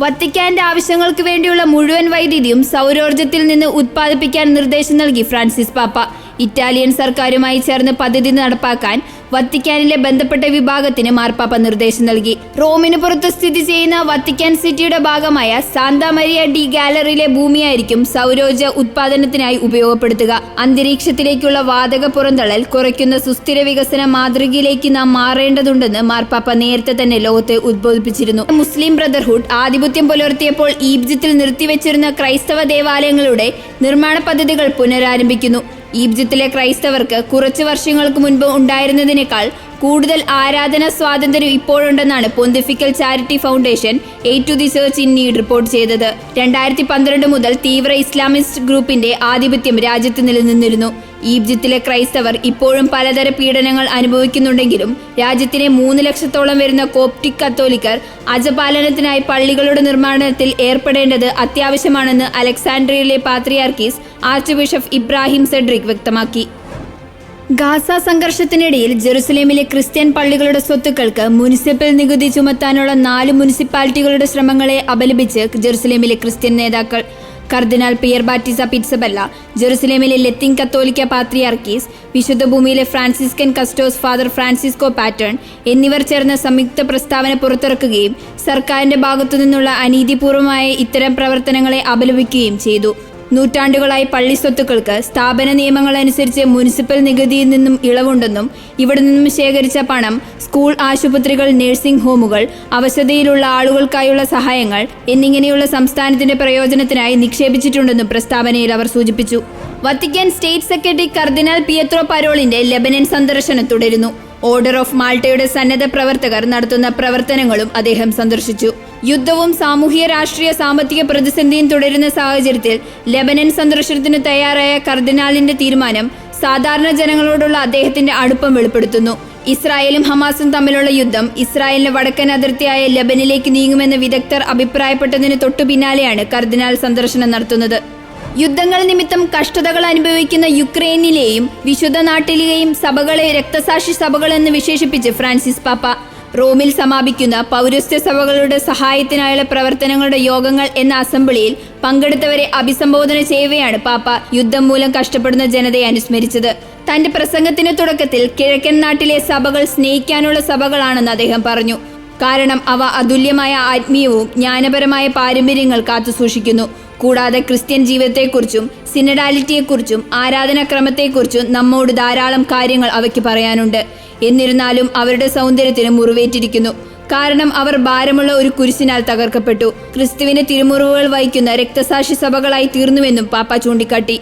വത്തിക്കാന്റെ ആവശ്യങ്ങൾക്ക് വേണ്ടിയുള്ള മുഴുവൻ വൈദ്യുതിയും സൗരോർജത്തിൽ നിന്ന് ഉത്പാദിപ്പിക്കാൻ നിർദ്ദേശം നൽകി ഫ്രാൻസിസ് പാപ്പ. ഇറ്റാലിയൻ സർക്കാരുമായി ചേർന്ന് പദ്ധതി നടപ്പാക്കാൻ വത്തിക്കാനിലെ ബന്ധപ്പെട്ട വിഭാഗത്തിന് മാർപ്പാപ്പ നിർദ്ദേശം നൽകി. റോമിന് പുറത്ത് സ്ഥിതി ചെയ്യുന്ന വത്തിക്കാൻ സിറ്റിയുടെ ഭാഗമായ സാന്താമരിയ ഡി ഗാലറിയിലെ ഭൂമിയായിരിക്കും സൗരോർജ ഉത്പാദനത്തിനായി ഉപയോഗപ്പെടുത്തുക. അന്തരീക്ഷത്തിലേക്കുള്ള വാതക പുറന്തള്ളൽ കുറയ്ക്കുന്ന സുസ്ഥിര വികസന മാതൃകയിലേക്ക് നാം മാറേണ്ടതുണ്ടെന്ന് മാർപ്പാപ്പ നേരത്തെ തന്നെ ലോകത്തെ ഉദ്ബോധിപ്പിച്ചിരുന്നു. മുസ്ലിം ബ്രദർഹുഡ് ആധിപത്യം പുലർത്തിയപ്പോൾ ഈജിപ്തിൽ നിർത്തിവെച്ചിരുന്ന ക്രൈസ്തവ ദേവാലയങ്ങളുടെ നിർമ്മാണ പദ്ധതികൾ പുനരാരംഭിക്കുന്നു. ഈജിപ്തിലെ ക്രൈസ്തവർക്ക് കുറച്ച് വർഷങ്ങൾക്ക് മുൻപ് ഉണ്ടായിരുന്നതിനേക്കാൾ കൂടുതൽ ആരാധന സ്വാതന്ത്ര്യം ഇപ്പോഴുണ്ടെന്നാണ് pontifical charity foundation aid to the search in need report ചെയ്തത്. രണ്ടായിരത്തി പന്ത്രണ്ട് മുതൽ തീവ്ര ഇസ്ലാമിസ്റ്റ് ഗ്രൂപ്പിന്റെ ആധിപത്യം രാജ്യത്ത് നിലനിന്നിരുന്നു. ഈജിപ്തിലെ ക്രൈസ്തവർ ഇപ്പോഴും പലതര പീഡനങ്ങൾ അനുഭവിക്കുന്നുണ്ടെങ്കിലും രാജ്യത്തിലെ മൂന്ന് ലക്ഷത്തോളം വരുന്ന കോപ്റ്റിക് കത്തോലിക്കർ അജപാലനത്തിനായി പള്ളികളുടെ നിർമ്മാണത്തിൽ ഏർപ്പെടേണ്ടത് അത്യാവശ്യമാണെന്ന് അലക്സാൻഡ്രിയയിലെ പാത്രിയാർക്കീസ് ആർച്ച് ബിഷപ്പ് ഇബ്രാഹിം സെഡ്രിക് വ്യക്തമാക്കി. ഗാസ സംഘർഷത്തിനിടയിൽ ജെറുസലേമിലെ ക്രിസ്ത്യൻ പള്ളികളുടെ സ്വത്തുക്കൾക്ക് മുനിസിപ്പൽ നികുതി ചുമത്താനുള്ള നാല് മുനിസിപ്പാലിറ്റികളുടെ ശ്രമങ്ങളെ അപലപിച്ച് ജെറുസലേമിലെ ക്രിസ്ത്യൻ നേതാക്കൾ. കർദിനാൾ പിയർ ബാറ്റിസ പിറ്റ്സബല്ല ജെറുസലേമിലെ ലത്തിൻ കത്തോലിക്ക പാത്രിയാർക്കീസ് വിശുദ്ധ ഭൂമിയിലെ Franciscan custos father Francisco Patton എന്നിവർ ചേർന്ന സംയുക്ത പ്രസ്താവന പുറത്തിറക്കുകയും സർക്കാരിന്റെ ഭാഗത്തുനിന്നുള്ള അനീതിപൂർവമായ ഇത്തരം പ്രവർത്തനങ്ങളെ അപലപിക്കുകയും ചെയ്തു. നൂറ്റാണ്ടുകളായി പള്ളി സ്വത്തുക്കൾക്ക് സ്ഥാപന നിയമങ്ങളനുസരിച്ച് മുനിസിപ്പൽ നികുതിയിൽ നിന്നും ഇളവുണ്ടെന്നും ഇവിടെ നിന്നും ശേഖരിച്ച പണം സ്കൂൾ ആശുപത്രികൾ നഴ്സിംഗ് ഹോമുകൾ അവശതയിലുള്ള ആളുകൾക്കായുള്ള സഹായങ്ങൾ എന്നിങ്ങനെയുള്ള സംസ്ഥാനത്തിന്റെ പ്രയോജനത്തിനായി നിക്ഷേപിച്ചിട്ടുണ്ടെന്നും പ്രസ്താവനയിൽ അവർ സൂചിപ്പിച്ചു. വത്തിക്കാൻ സ്റ്റേറ്റ് സെക്രട്ടറി കർദിനാൾ പിയത്രോ പരോളിന്റെ ലെബനൻ സന്ദർശനം തുടരുന്നു. ഓർഡർ ഓഫ് മാൾട്ടയുടെ സന്നദ്ധ പ്രവർത്തകർ നടത്തുന്ന പ്രവർത്തനങ്ങളും അദ്ദേഹം സന്ദർശിച്ചു. യുദ്ധവും സാമൂഹ്യ രാഷ്ട്രീയ സാമ്പത്തിക പ്രതിസന്ധിയും തുടരുന്ന സാഹചര്യത്തിൽ ലെബനൻ സന്ദർശനത്തിന് തയ്യാറായ കർദിനാലിന്റെ തീരുമാനം സാധാരണ ജനങ്ങളോടുള്ള അദ്ദേഹത്തിന്റെ അടുപ്പം വെളിപ്പെടുത്തുന്നു. ഇസ്രായേലും ഹമാസും തമ്മിലുള്ള യുദ്ധം ഇസ്രായേലിന്റെ വടക്കൻ അതിർത്തിയായ ലബനിലേക്ക് നീങ്ങുമെന്ന് വിദഗ്ധർ അഭിപ്രായപ്പെട്ടതിന് തൊട്ടു പിന്നാലെയാണ് കർദിനാൾ സന്ദർശനം നടത്തുന്നത്. യുദ്ധങ്ങൾ നിമിത്തം കഷ്ടതകൾ അനുഭവിക്കുന്ന യുക്രൈനിലെയും വിശുദ്ധ നാട്ടിലെയും സഭകളെ രക്തസാക്ഷി സഭകൾ എന്ന് വിശേഷിപ്പിച്ച് ഫ്രാൻസിസ് പാപ്പ റോമിൽ സമാപിക്കുന്ന പൗരസ്ത്യ സഭകളുടെ സഹായത്തിനായുള്ള പ്രവർത്തനങ്ങളുടെ യോഗങ്ങൾ എന്ന അസംബ്ലിയിൽ പങ്കെടുത്തവരെ അഭിസംബോധന ചെയ്യവെയാണ് പാപ്പ. യുദ്ധം മൂലം കഷ്ടപ്പെടുന്ന ജനതയെ അനുസ്മരിച്ചത്. തന്റെ പ്രസംഗത്തിന് തുടക്കത്തിൽ കിഴക്കൻ നാട്ടിലെ സഭകൾ സ്നേഹിക്കാനുള്ള സഭകളാണെന്ന് അദ്ദേഹം പറഞ്ഞു. കാരണം അവ അതുല്യമായ ആത്മീയവും ജ്ഞാനപരമായ പാരമ്പര്യങ്ങൾ കാത്തുസൂക്ഷിക്കുന്നു. കൂടാതെ ക്രിസ്ത്യൻ ജീവിതത്തെക്കുറിച്ചും സിനഡാലിറ്റിയെക്കുറിച്ചും ആരാധനാക്രമത്തെക്കുറിച്ചും നമ്മോട് ധാരാളം കാര്യങ്ങൾ അവയ്ക്ക് പറയാനുണ്ട്. എന്നിരുന്നാലും അവരുടെ സൗന്ദര്യത്തിന് മുറിവേറ്റിരിക്കുന്നു. കാരണം അവർ ഭാരമുള്ള ഒരു കുരിശിനാൽ തകർക്കപ്പെട്ടു. ക്രിസ്തുവിനെ തിരുമുറിവുകൾ വഹിക്കുന്ന രക്തസാക്ഷി സഭകളായി തീർന്നുവെന്നും പാപ്പ ചൂണ്ടിക്കാട്ടി.